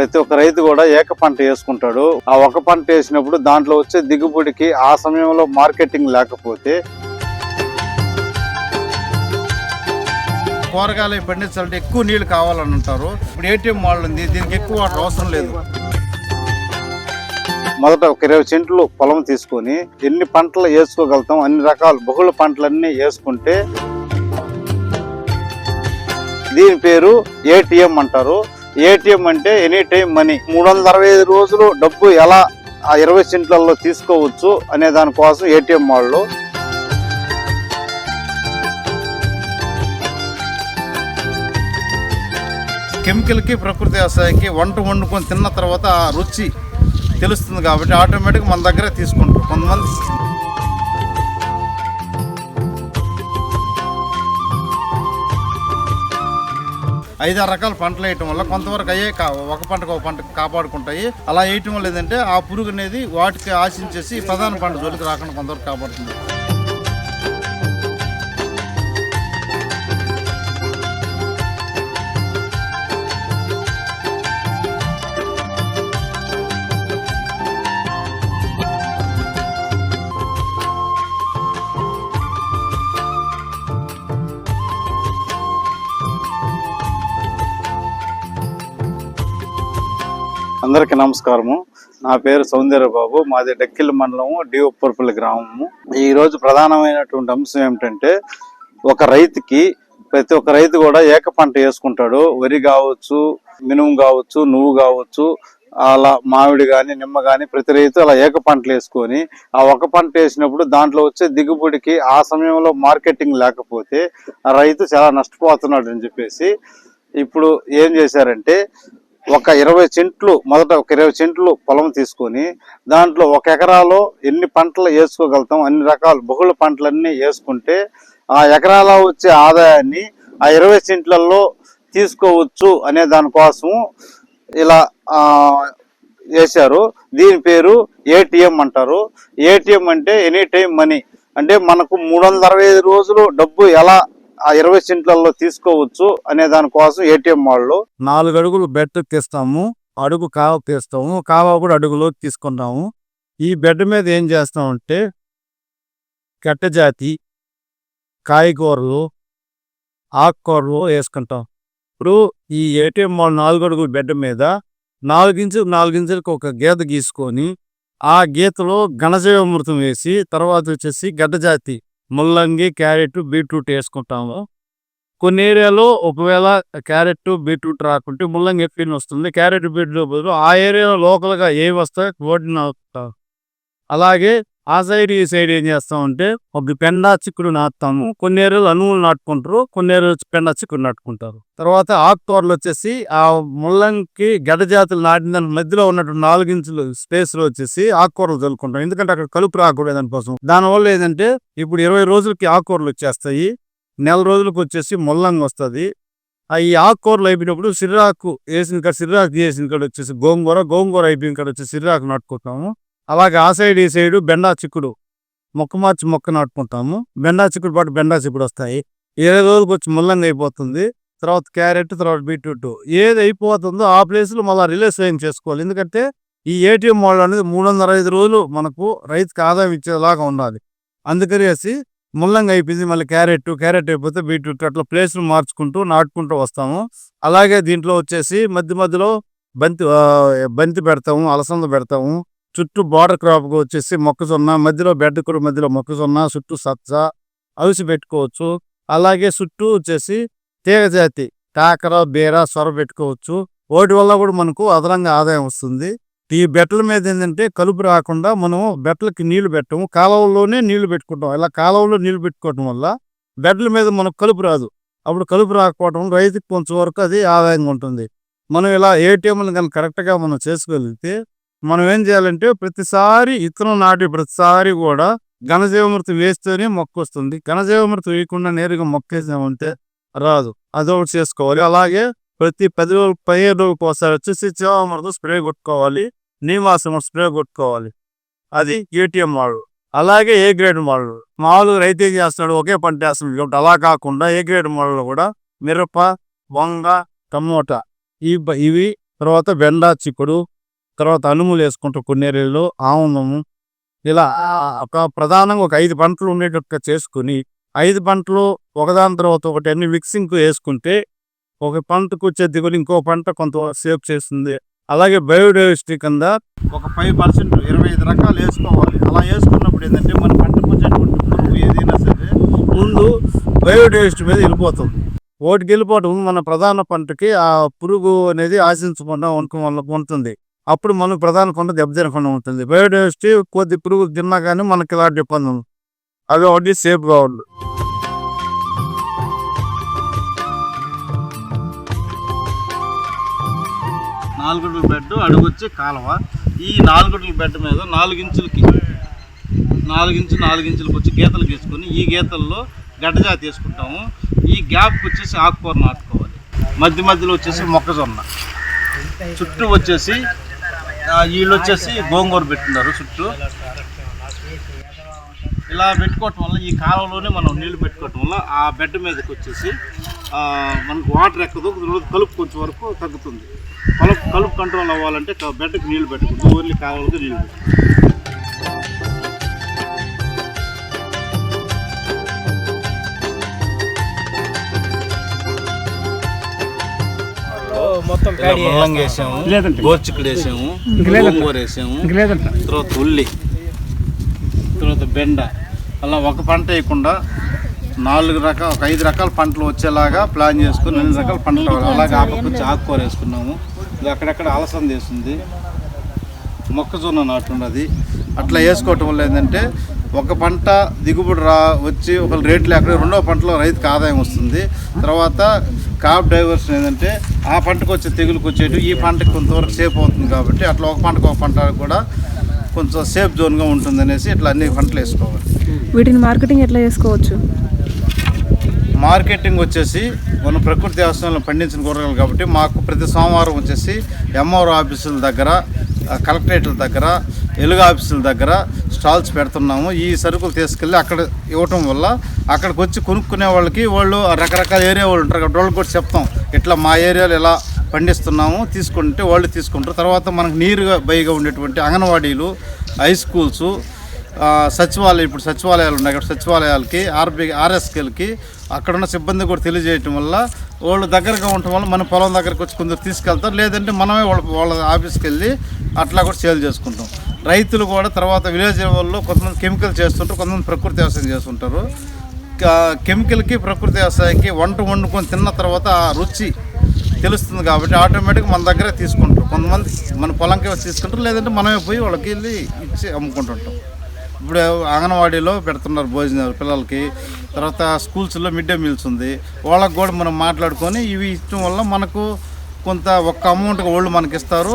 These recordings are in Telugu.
ప్రతి ఒక్క రైతు కూడా ఏక పంట వేసుకుంటాడు. ఆ ఒక పంట వేసినప్పుడు దాంట్లో వచ్చే దిగుబడికి ఆ సమయంలో మార్కెటింగ్ లేకపోతే కూరగాయలు పండించాలంటే ఎక్కువ నీళ్ళు కావాలని అంటారు. ఇప్పుడు ఏటీఎం మోడల్ ఉంది దీనికి ఎక్కువ వాటర్ అవసరం లేదు. మొదట ఒక ఇరవై సెంట్లు పొలం తీసుకొని ఎన్ని పంటలు వేసుకోగలుగుతాం అన్ని రకాల బహుళ పంటలన్నీ వేసుకుంటే దీని పేరు ఏటీఎం అంటారు. ఏటీఎం అంటే ఎనీ టైం మనీ. మూడు వందల అరవై ఐదు రోజులు డబ్బు ఎలా ఆ ఇరవై సెంట్లలో తీసుకోవచ్చు అనే దానికోసం ఏటీఎం వాళ్ళు కెమికల్కి ప్రకృతి వ్యవసాయానికి వంట వండుకొని తిన్న తర్వాత ఆ రుచి తెలుస్తుంది కాబట్టి ఆటోమేటిక్ మన దగ్గరే తీసుకుంటారు కొంతమంది ఐదారు రకాల పంటలు వేయటం వల్ల కొంతవరకు అయ్యే ఒక పంటకు ఒక పంట కాపాడుకుంటాయి. అలా వేయటం వల్ల ఏంటంటే ఆ పురుగు అనేది వాటికి ఆశించేసి ప్రధాన పంట జోలికి రాకుండా కొంతవరకు కాపాడుతుంది. అందరికీ నమస్కారము. నా పేరు సౌందర్య బాబు మాది డక్కిల్ మండలము డి ఉప్పర్పల్లి గ్రామము ఈరోజు ప్రధానమైనటువంటి అంశం ఏమిటంటే ఒక రైతుకి ప్రతి ఒక్క రైతు కూడా ఏక పంట వేసుకుంటాడు. వరి కావచ్చు మినుము కావచ్చు నువ్వు కావచ్చు అలా మామిడి కానీ నిమ్మ కానీ ప్రతి రైతు అలా ఏక పంటలు వేసుకొని ఆ ఒక పంట వేసినప్పుడు దాంట్లో వచ్చే దిగుబడికి ఆ సమయంలో మార్కెటింగ్ లేకపోతే ఆ రైతు చాలా నష్టపోతున్నాడు అని చెప్పేసి ఇప్పుడు ఏం చేశారంటే ఒక ఇరవై సెంట్లు మొదట ఒక ఇరవై సెంట్లు పొలం తీసుకొని దాంట్లో ఒక ఎకరాలో ఎన్ని పంటలు వేసుకోగలుగుతాం అన్ని రకాల బహుళ పంటలన్నీ వేసుకుంటే ఆ ఎకరాల వచ్చే ఆదాయాన్ని ఆ ఇరవై సెంట్లలో తీసుకోవచ్చు అనే దానికోసం ఇలా వేశారు. దీని పేరు ఏటీఎం అంటారు. ఏటీఎం అంటే ఎనీ టైం మనీ. అంటే మనకు మూడు వందల అరవై ఐదు రోజులు డబ్బు ఎలా ఆ ఇరవై సెంట్లలో తీసుకోవచ్చు అనే దానికోసం ఏటీఎం వాళ్ళు నాలుగు అడుగులు బెడ్ తీస్తాము అడుగు కావ తీస్తాము కావ కూడా అడుగులోకి తీసుకుంటాము. ఈ బెడ్ మీద ఏం చేస్తామంటే గట్టజాతి కాయగూరలు ఆకుకూరలు వేసుకుంటాం. ఇప్పుడు ఈ ఏటీఎం మాల్ నాలుగు అడుగుల బెడ్ మీద నాలుగించులు నాలుగించులకు ఒక గీత గీసుకొని ఆ గీతలో ఘనజీవామృతం వేసి తర్వాత వచ్చేసి గడ్డజాతి ముల్లంగి క్యారెట్ బీట్రూట్ వేసుకుంటాము. కొన్ని ఏరియాలో ఒకవేళ క్యారెట్ బీట్రూట్ రాకుంటే ముల్లంగి ఎఫ్పిన్ వస్తుంది. క్యారెట్ బీట్రూట్ బదులు ఆ ఏరియాలో లోకల్గా ఏవి వస్తాయి వాటిని అలాగే ఆ సైడ్ ఈ సైడ్ ఏం చేస్తామంటే ఒక పెండా చిక్కుడు నాటుతాము. కొన్ని ఏరియాలు అనువులు నాటుకుంటారు కొన్ని ఏరియాలు పెండా చిక్కుడు నాటుకుంటారు. తర్వాత ఆకుకూరలు వచ్చేసి ఆ ముళ్ళంకి గడ్డ జాతులు నాటిన దాని మధ్యలో ఉన్నటువంటి నాలుగించులు స్పేస్లో వచ్చేసి ఆకుకూరలు చల్లుకుంటాం ఎందుకంటే అక్కడ కలుపు రాకూడదు దానికోసం. దానివల్ల ఏంటంటే ఇప్పుడు ఇరవై రోజులకి ఆకుకూరలు వచ్చేస్తాయి. నెల రోజులకు వచ్చేసి ముల్లంగి వస్తుంది. ఆ ఈ ఆకుకూరలు అయిపోయినప్పుడు సిర్రాకు వేసిన కాడ సిర్రాకు చేసిన కాడ వచ్చేసి గోంగూర గోంగూర అయిపోయిన కాడ వచ్చేసి సిర్రాకు నాటుకుంటాము. అలాగే ఆ సైడ్ ఈ సైడు బెండా చిక్కుడు. మొక్క మార్చి మొక్క నాటుకుంటాము. బెండా చిక్కుడు పాటు బెండా చిక్కుడు వస్తాయి. ఇరవై రోజులకు వచ్చి ముల్లంగి అయిపోతుంది. తర్వాత క్యారెట్ తర్వాత బీట్రూట్. ఏది అయిపోతుందో ఆ ప్లేస్లో మళ్ళీ రిలీజ్ ఏం చేసుకోవాలి. ఎందుకంటే ఈ ఏటీఎం మోడల్ అనేది మూడు వందల ఐదు రోజులు మనకు రైతుకి ఆదాయం ఇచ్చేలాగా ఉండాలి. అందుకనేసి ముల్లంగి అయిపోయింది. మళ్ళీ క్యారెట్ క్యారెట్ అయిపోతే బీట్రూట్ అట్లా ప్లేస్లు మార్చుకుంటూ నాటుకుంటూ వస్తాము. అలాగే దీంట్లో వచ్చేసి మధ్య మధ్యలో బంతి బంతి పెడతాము అలసంద పెడతాము. చుట్టూ బార్డర్ క్రాప్గా వచ్చేసి మొక్కజొన్న మధ్యలో బెడ్ కూడా మధ్యలో మొక్కజొన్న చుట్టూ సజ్జ అవిసి పెట్టుకోవచ్చు. అలాగే చుట్టూ వచ్చేసి తీగజాతి కాకర బీర సొర పెట్టుకోవచ్చు. వాటి వల్ల కూడా మనకు అదనంగా ఆదాయం వస్తుంది. ఈ బెట్టల మీద ఏంటంటే కలుపు రాకుండా మనం బెట్టలకి నీళ్ళు పెట్టము. కాలువలోనే నీళ్ళు పెట్టుకుంటాం. ఇలా కాలువలో నీళ్ళు పెట్టుకోవటం వల్ల బెడ్ల మీద మనకు కలుపు రాదు. అప్పుడు కలుపు రాకపోవడం రైతుకి కొంచెం వరకు అది ఆదాయంగా ఉంటుంది. మనం ఇలా ఏటీఎంలు కానీ కరెక్ట్గా మనం చేసుకోగలిగితే మనం ఏం చేయాలంటే ప్రతిసారి ఇతను నాటి ప్రతిసారి కూడా ఘనజీవమృతం వేస్తేనే మొక్క వస్తుంది. ఘనజీవమృతం వేయకుండా నేరుగా మొక్క వేసామంటే రాదు. అదొకటి చేసుకోవాలి. అలాగే ప్రతి పది రోజులు పదిహేను రోజులకు ఒకసారి వచ్చేసి జీవామృతం స్ప్రే కొట్టుకోవాలి. నీమాసం స్ప్రే కొట్టుకోవాలి. అది ఏటీఎం మోడల్ అలాగే ఏ గ్రేడ్ మోడల్ మామూలుగా రైతు ఏం చేస్తున్నాడు? ఒకే పంట వేస్తున్నాడు. కాబట్టి అలా కాకుండా ఏ గ్రేడ్ మోడల్ కూడా మిరప వంగ టమోటా ఈ ఇవి తర్వాత బెండ చిక్కుడు తర్వాత అనుములు వేసుకుంటాం కొన్ని ఏరియాల్లో ఆముదము ఇలా ఒక ప్రధానంగా ఒక ఐదు పంటలు ఉండేటట్టుగా చేసుకుని ఐదు పంటలు ఒకదాని తర్వాత ఒకటి అన్ని మిక్సింగ్ వేసుకుంటే ఒక పంటకు వచ్చే దిగులు ఇంకో పంట కొంత సేవ్ చేస్తుంది. అలాగే బయోడైవర్సిటీ కింద ఒక ఫైవ్ పర్సెంట్ ఇరవై ఐదు రకాలు వేసుకోవాలి. అలా వేసుకున్నప్పుడు ఏంటంటే మన పంటకు వచ్చేటువంటి పురుగు ఏదైనా సరే ముందు బయోడైవర్సిటీ మీద వెళ్ళిపోతుంది. ఓటికి వెళ్ళిపోవటం మన ప్రధాన పంటకి ఆ పురుగు అనేది ఆశించకుండా ఉండటం వల్ల ఉంటుంది. అప్పుడు మనం ప్రధాన కొండ దెబ్బతినకుండా ఉంటుంది. బయోడైవర్సిటీ కొద్ది పురుగు తిన్నా కానీ మనకి ఇలాంటి ఇబ్బంది ఉంది అది ఒకటి సేఫ్గా ఉంది నాలుగుడుల బెడ్ అడుగొచ్చి కాలువ. ఈ నాలుగుడుల బెడ్ మీద నాలుగించులకి నాలుగించు నాలుగించులకు వచ్చి గీతలు గీసుకొని ఈ గీతల్లో గడ్డజా వేసుకుంటాము. ఈ గ్యాప్కి వచ్చేసి ఆకుకూర నాటుకోవాలి మధ్య మధ్యలో వచ్చేసి మొక్కజొన్న. చుట్టూ వచ్చేసి వీళ్ళు వచ్చేసి గోంగూర పెట్టున్నారు చుట్టూ ఇలా పెట్టుకోవటం వల్ల ఈ కాలంలోనే మనం నీళ్ళు పెట్టుకోవటం వల్ల ఆ బెడ్ మీదకి వచ్చేసి మనకు వాటర్ ఎక్కదు కలుపు కొంచెం వరకు తగ్గుతుంది కలుపు కలుపు కంట్రోల్ అవ్వాలంటే బెడ్కి నీళ్ళు పెట్టకూడదు ఓన్లీ కాలంలో నీళ్ళు పెట్టాలి. ముల్లంగి వేసాము గోర్చిక్కుడు వేసాము గోంగూర వేసాము తర్వాత ఉల్లి తర్వాత బెండ. అలా ఒక పంట వేయకుండా నాలుగు రకాల ఒక ఐదు రకాల పంటలు వచ్చేలాగా ప్లాన్ చేసుకుని అన్ని రకాల పంటలు అలాగే ఆపకొచ్చి ఆకుకూర వేసుకున్నాము. ఇది అక్కడక్కడ అలసంద వేసింది. మొక్కజొన్న నాటున్నది అట్లా వేసుకోవటం వల్ల ఏంటంటే ఒక పంట దిగుబడి రా వచ్చి ఒక రేట్ లేకుండా రెండో పంటలో రైతుకి ఆదాయం వస్తుంది. తర్వాత కాప్ డైవర్షన్ ఏంటంటే ఆ పంటకు వచ్చే తెగులుకు వచ్చేటి ఈ పంటకి కొంతవరకు సేఫ్ అవుతుంది కాబట్టి అట్లా ఒక పంటకు ఒక పంట కూడా కొంచెం సేఫ్ జోన్గా ఉంటుంది అనేసి ఇట్లా అన్ని పంటలు వేసుకోవాలి. వీటిని మార్కెటింగ్ ఎట్లా చేసుకోవచ్చు? మార్కెటింగ్ వచ్చేసి మనం ప్రకృతి వ్యవసాయంలో పండించిన కూరగాయలు కాబట్టి మాకు ప్రతి సోమవారం వచ్చేసి ఎంఆర్ఓ ఆఫీసుల దగ్గర కలెక్టరేట్ల దగ్గర ఎలుగు ఆఫీసుల దగ్గర స్టాల్స్ పెడుతున్నాము. ఈ సరుకులు తీసుకెళ్ళి అక్కడ ఇవ్వటం వల్ల అక్కడికి వచ్చి కొనుక్కునే వాళ్ళకి వాళ్ళు రకరకాల ఏరియా వాళ్ళు ఉంటారు కాబట్టి వాళ్ళకి కూడా చెప్తాం. ఇట్లా మా ఏరియాలో ఎలా పండిస్తున్నాము తీసుకుంటే వాళ్ళు తీసుకుంటారు. తర్వాత మనకు నీరుగా బైగా ఉండేటువంటి అంగన్వాడీలు హై స్కూల్స్ సచివాలయం ఇప్పుడు సచివాలయాలు ఉన్నాయి కాబట్టి సచివాలయాలకి ఆర్బి ఆర్ఎస్కేలకి అక్కడ ఉన్న సిబ్బంది కూడా తెలియజేయటం వల్ల వాళ్ళు దగ్గరగా ఉండటం వల్ల మన పొలం దగ్గరకు వచ్చి కొందరు తీసుకెళ్తారు. లేదంటే మనమే వాళ్ళ వాళ్ళ ఆఫీస్కి వెళ్ళి అట్లా కూడా సేల్ చేసుకుంటాం. రైతులు కూడా తర్వాత విలేజ్ వాళ్ళు కొంతమంది కెమికల్ చేస్తుంటారు కొంతమంది ప్రకృతి వ్యవసాయం చేస్తుంటారు. క- కెమికల్కి ప్రకృతి వ్యవసాయంకి వంట వండుకొని తిన్న తర్వాత ఆ రుచి తెలుస్తుంది కాబట్టి ఆటోమేటిక్గా మన దగ్గరే తీసుకుంటారు. కొంతమంది మన పొలంకి తీసుకుంటారు లేదంటే మనమే పోయి వాళ్ళకి వెళ్ళి ఇచ్చి అమ్ముకుంటుంటాం. ఇప్పుడు అంగన్వాడీలో పెడుతున్నారు భోజనాలు పిల్లలకి. తర్వాత స్కూల్స్లో మిడ్ డే మీల్స్ ఉంది. వాళ్ళకి కూడా మనం మాట్లాడుకొని ఇవి ఇచ్చడం వల్ల మనకు కొంత ఒక్క అమౌంట్ వాళ్ళు మనకి ఇస్తారు.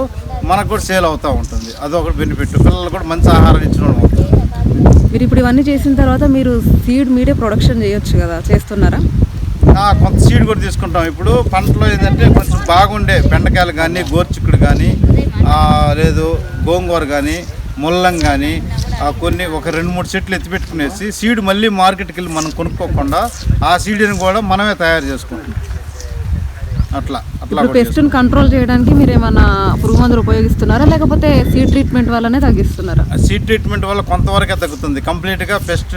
మనకు కూడా సేల్ అవుతూ ఉంటుంది. అదొకటి బెనిఫిట్. పిల్లలు కూడా మంచి ఆహారం ఇచ్చడం అవుతుంది మీరు ఇప్పుడు ఇవన్నీ చేసిన తర్వాత మీరు సీడ్ మీడే ప్రొడక్షన్ చేయొచ్చు కదా? చేస్తున్నారా? కొంత సీడ్ కూడా తీసుకుంటాం. ఇప్పుడు పంటలో ఏంటంటే కొంచెం బాగుండే బెండకాయలు కానీ గోర్చిక్కుడు కానీ లేదు గోంగూర కానీ ముల్లం కానీ కొన్ని ఒక రెండు మూడు చెట్లు ఎత్తిపెట్టుకునేసి సీడ్ మళ్ళీ మార్కెట్కి వెళ్ళి మనం కొనుక్కోకుండా ఆ సీడ్ని కూడా మనమే తయారు చేసుకుంటాం అట్లా అట్లా పెస్ట్ని కంట్రోల్ చేయడానికి మీరు ఏమైనా పురుగు మందులు ఉపయోగిస్తున్నారా? లేకపోతే సీడ్ ట్రీట్మెంట్ వల్లనే తగ్గిస్తున్నారా? సీడ్ ట్రీట్మెంట్ వల్ల కొంతవరకే తగ్గుతుంది. కంప్లీట్గా పెస్ట్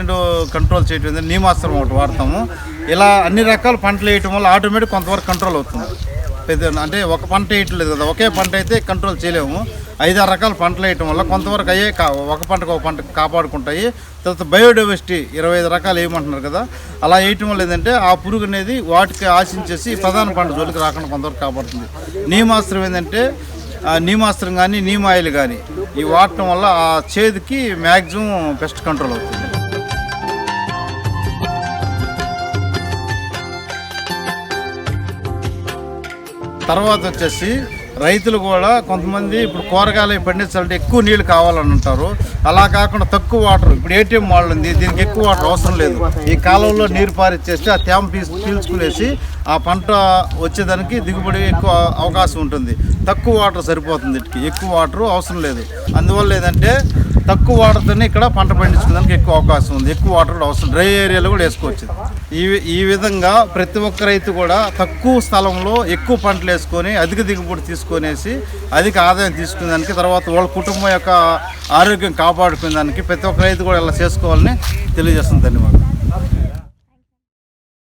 కంట్రోల్ అనేది నీమాస్త్రం ఒకటి వాడతాము. ఇలా అన్ని రకాల పంటలు వేయటం వల్ల ఆటోమేటిక్ కొంతవరకు కంట్రోల్ అవుతుంది. పెద్ద అంటే ఒక పంట వేయట్లేదు కదా ఒకే పంట అయితే కంట్రోల్ చేయలేము. ఐదారు రకాల పంటలు వేయటం వల్ల కొంతవరకు అయ్యే ఒక పంటకు ఒక పంట కాపాడుకుంటాయి. తర్వాత బయోడైవర్సిటీ ఇరవై ఐదు రకాలు వేయమంటున్నారు కదా. అలా వేయటం వల్ల ఏంటంటే ఆ పురుగు అనేది వాటికి ఆశించేసి ప్రధాన పంట జోలికి రాకుండా కొంతవరకు కాపాడుతుంది. నీమాస్త్రం ఏంటంటే నీమాస్త్రం కానీ నీమాయిల్ కానీ ఈ వాడటం వల్ల ఆ చేదుకి మ్యాక్సిమం పెస్ట్ కంట్రోల్ అవుతుంది. తర్వాత వచ్చేసి రైతులు కూడా కొంతమంది ఇప్పుడు కూరగాయలు పండించాలంటే ఎక్కువ నీళ్ళు కావాలని అంటారు అలా కాకుండా తక్కువ వాటర్ ఇప్పుడు ఏటీఎం మోడల్ ఉంది దీనికి ఎక్కువ వాటర్ అవసరం లేదు. ఈ కాలంలో నీరు పారిచ్చేస్తే ఆ తేమ పీల్చుకునేసి ఆ పంట వచ్చేదానికి దిగుబడి ఎక్కువ అవకాశం ఉంటుంది. తక్కువ వాటర్ సరిపోతుంది వీటికి ఎక్కువ వాటర్ అవసరం లేదు. అందువల్ల ఏంటంటే తక్కువ వాటర్తోనే ఇక్కడ పంట పండించుకోవడానికి ఎక్కువ అవకాశం ఉంది. ఎక్కువ వాటర్ కూడా అవసరం. డ్రై ఏరియాలో కూడా వేసుకోవచ్చు. ఈ ఈ విధంగా ప్రతి ఒక్క రైతు కూడా తక్కువ స్థలంలో ఎక్కువ పంటలు వేసుకొని అధిక దిగుబడి తీసుకొనేసి అధిక ఆదాయం తీసుకునేదానికి తర్వాత వాళ్ళ కుటుంబం యొక్క ఆరోగ్యం కాపాడుకునే దానికి ప్రతి ఒక్క రైతు కూడా ఇలా చేసుకోవాలని తెలియజేస్తుంది ధన్యవాదాలు.